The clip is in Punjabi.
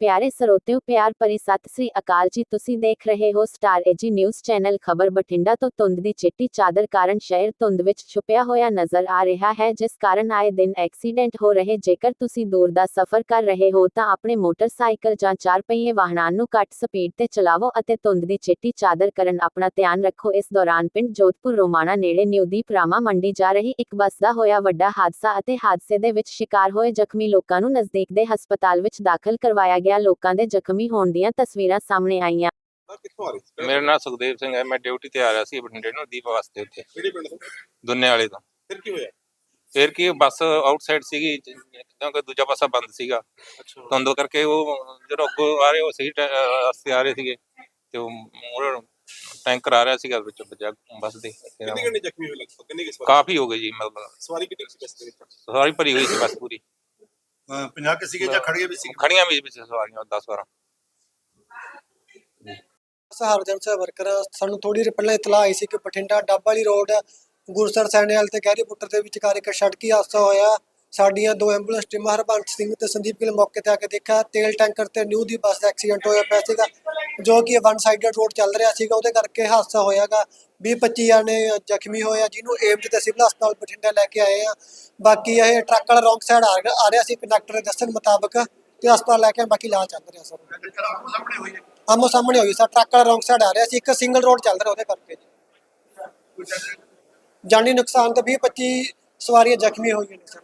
ਪਿਆਰੇ ਸਰੋਤਿਓ, ਪਿਆਰ ਭਰੀ ਸਤਿ ਸ੍ਰੀ ਅਕਾਲ ਜੀ। ਤੁਸੀਂ ਦੇਖ ਰਹੇ ਹੋ ਸਟਾਰ ਏਜੀ ਨਿਊਜ਼ ਚੈਨਲ। ਖਬਰ ਬਠਿੰਡਾ ਤੋਂ ਧੁੰਦ ਦੀ ਚਿੱਟੀ ਚਾਦਰ ਕਾਰਨ ਸ਼ਹਿਰ ਧੁੰਦ ਵਿੱਚ ਛੁਪਿਆ ਹੋਇਆ ਨਜ਼ਰ ਆ ਰਿਹਾ ਹੈ, ਜਿਸ ਕਾਰਨ ਆਏ ਦਿਨ ਐਕਸੀਡੈਂਟ ਹੋ ਰਹੇ। ਜੇਕਰ ਤੁਸੀਂ ਦੂਰ ਦਾ ਸਫ਼ਰ ਕਰ ਰਹੇ ਹੋ, ਤਾਂ ਆਪਣੇ ਮੋਟਰਸਾਈਕਲ ਜਾਂ ਚਾਰ ਪਹੀਏ ਵਾਹਨਾਂ ਨੂੰ ਘੱਟ ਸਪੀਡ ਤੇ ਚਲਾਵੋ ਅਤੇ ਧੁੰਦ ਦੀ ਚਿੱਟੀ ਚਾਦਰ ਕਰਨ ਆਪਣਾ ਧਿਆਨ ਰੱਖੋ। ਇਸ ਦੌਰਾਨ ਪਿੰਡ ਜੋਧਪੁਰ ਰੋਮਾਣਾ ਨੇੜੇ ਨਿਊਦੀਪ ਰਾਮਾ ਮੰਡੀ ਜਾ ਰਹੀ ਇੱਕ ਬੱਸ ਦਾ ਹੋਇਆ ਵੱਡਾ ਹਾਦਸਾ ਅਤੇ ਹਾਦਸੇ ਦੇ ਵਿੱਚ ਸ਼ਿਕਾਰ ਹੋਏ ਜ਼ਖਮੀ ਲੋਕਾਂ ਨੂੰ ਨਜ਼ਦੀਕ ਦੇ ਹਸਪਤਾਲ ਵਿੱਚ ਦਾਖਲ ਕਰਵਾਇਆ ਗਿਆ। ਲੋਕਾਂ ਦੇ ਜ਼ਖਮੀ ਹੋਣ ਦੀਆਂ ਤਸਵੀਰਾਂ ਸਾਹਮਣੇ ਆਈਆਂ। ਕਿੱਥੋਂ ਆ ਰਹੇ ਸੀ? ਮੇਰਾ ਨਾਮ ਸੁਖਦੇਵ ਸਿੰਘ ਹੈ। ਮੈਂ ਡਿਊਟੀ ਤੇ ਆ ਰਿਹਾ ਸੀ ਬਠਿੰਡੇ ਨੂੰ ਦੀਪ ਵਾਸਤੇ ਉੱਥੇ। ਕਿਹੜੇ ਪਿੰਡ ਤੋਂ? ਦੁੰਨੇ ਵਾਲੇ ਤੋਂ। ਫਿਰ ਕੀ ਹੋਇਆ? ਫਿਰ ਕੀ ਬੱਸ ਆਊਟਸਾਈਡ ਸੀਗੀ ਕਿਉਂਕਿ ਦੂਜਾ ਪਾਸਾ ਬੰਦ ਸੀਗਾ। ਅੱਛਾ। ਧੁੰਦ ਕਰਕੇ ਉਹ ਜਦੋਂ ਅੱਗੋਂ ਆ ਰਹੇ ਉਹ ਸਹੀ ਰਸਤੇ ਆ ਰਹੇ ਸੀਗੇ। ਤੇ ਉਹ ਮੂਹਰੇ ਟੈਂਕਰ ਆ ਰਿਹਾ ਸੀਗਾ ਵਿੱਚ ਵੱਜਾ ਬੱਸ ਦੇ। ਕਿੰਨੇ ਕਿੰਨੇ ਜ਼ਖਮੀ ਹੋਏ ਲਗਭਗ ਕਿੰਨੇ ਸਵਾਰੀ? ਕਾਫੀ ਹੋ ਗਈ ਜੀ ਮਤਲਬ। ਸਵਾਰੀ ਕਿੰਨੀ ਸੀ ਬੱਸ ਦੇ ਵਿੱਚ? ਸਾਰੀ ਭਰੀ ਹੋਈ ਸੀ ਬੱਸ ਪੂਰੀ। 50 ਕਿ ਸੀਗੇ ਜਾਂ ਖੜੀਆਂ ਵੀ ਸੀ ਖੜੀਆਂ ਵੀ ਵਿੱਚ ਸਵਾਰੀਆਂ 10 12 ਸਹਾਰ ਜਨਸਾ ਵਰਕਰ। ਸਾਨੂੰ ਥੋੜੀ ਦੇਰ ਪਹਿਲਾਂ ਇਤਲਾਹ ਆਈ ਸੀ ਕਿ ਬਠਿੰਡਾ ਡੱਬ ਵਾਲੀ ਰੋਡ ਗੁਰਸਰ ਸੈਣੇਵਾਲ ਤੇ ਗਹਿਰੀ ਪੁੱਟਰ ਦੇ ਵਿਚਕਾਰ ਇੱਕ ਸੜਕੀ ਹਾਦਸਾ ਹੋਇਆ ਸਾਡੀਆਂ ਦੋ ਐਂਬੂਲੈਂਸ ਟੀਮਾਂ ਹਰਬੰਸ ਸਿੰਘ ਤੇ ਸੰਦੀਪ ਗਿੱਲ ਮੌਕੇ ਤੇ ਆ ਕੇ ਦੇਖਿਆ। ਤੇਲ ਟੈਂਕਰ ਤੇ ਨਿਊ ਦੀ ਬੱਸ ਦਾ ਐਕਸੀਡੈਂਟ ਹੋਇਆ ਪਿਆ ਸੀਗਾ। ਜੋ ਕਿ ਵਨ ਸਾਈਡਡ ਰੋਡ ਚੱਲ ਰਿਹਾ ਸੀਗਾ, ਉਹਦੇ ਕਰਕੇ ਹਾਦਸਾ ਹੋਇਆਗਾ। 20 25 ਜਾਣੇ ਜ਼ਖਮੀ ਹੋਏ ਆ, ਜਿਹਨੂੰ ਏਮਜ ਤੇ ਸਿਵਲ ਹਸਪਤਾਲ ਬਠਿੰਡਾ ਲੈ ਕੇ ਆਏ ਆ। ਬਾਕੀ ਇਹ ਟਰੱਕ ਵਾਲਾ ਰੌਂਗ ਸਾਈਡ ਆ ਰਿਹਾ- ਸੀ ਕੰਡਕਟਰ ਦੇ ਦੱਸਣ ਮੁਤਾਬਕ ਤੇ ਹਸਪਤਾਲ ਲੈ ਕੇ ਬਾਕੀ ਇਲਾਜ ਚੱਲ ਰਿਹਾ ਸਰ। ਸਾਹਮਣੇ ਹੋਈ ਆਮੋ ਸਾਹਮਣੇ ਹੋਈ, ਸਰ ਟਰੱਕ ਵਾਲਾ ਰੌਂਗ ਸਾਈਡ ਆ ਰਿਹਾ ਸੀ, ਇੱਕ ਸਿੰਗਲ ਰੋਡ ਚੱਲ ਰਿਹਾ ਉਹਦੇ ਕਰਕੇ ਜਾਨੀ ਨੁਕਸਾਨ ਤਾਂ 20 25 ਸਵਾਰੀਆਂ ਜ਼ਖਮੀ ਹੋਈਆਂ ਨੇ, ਸਰ।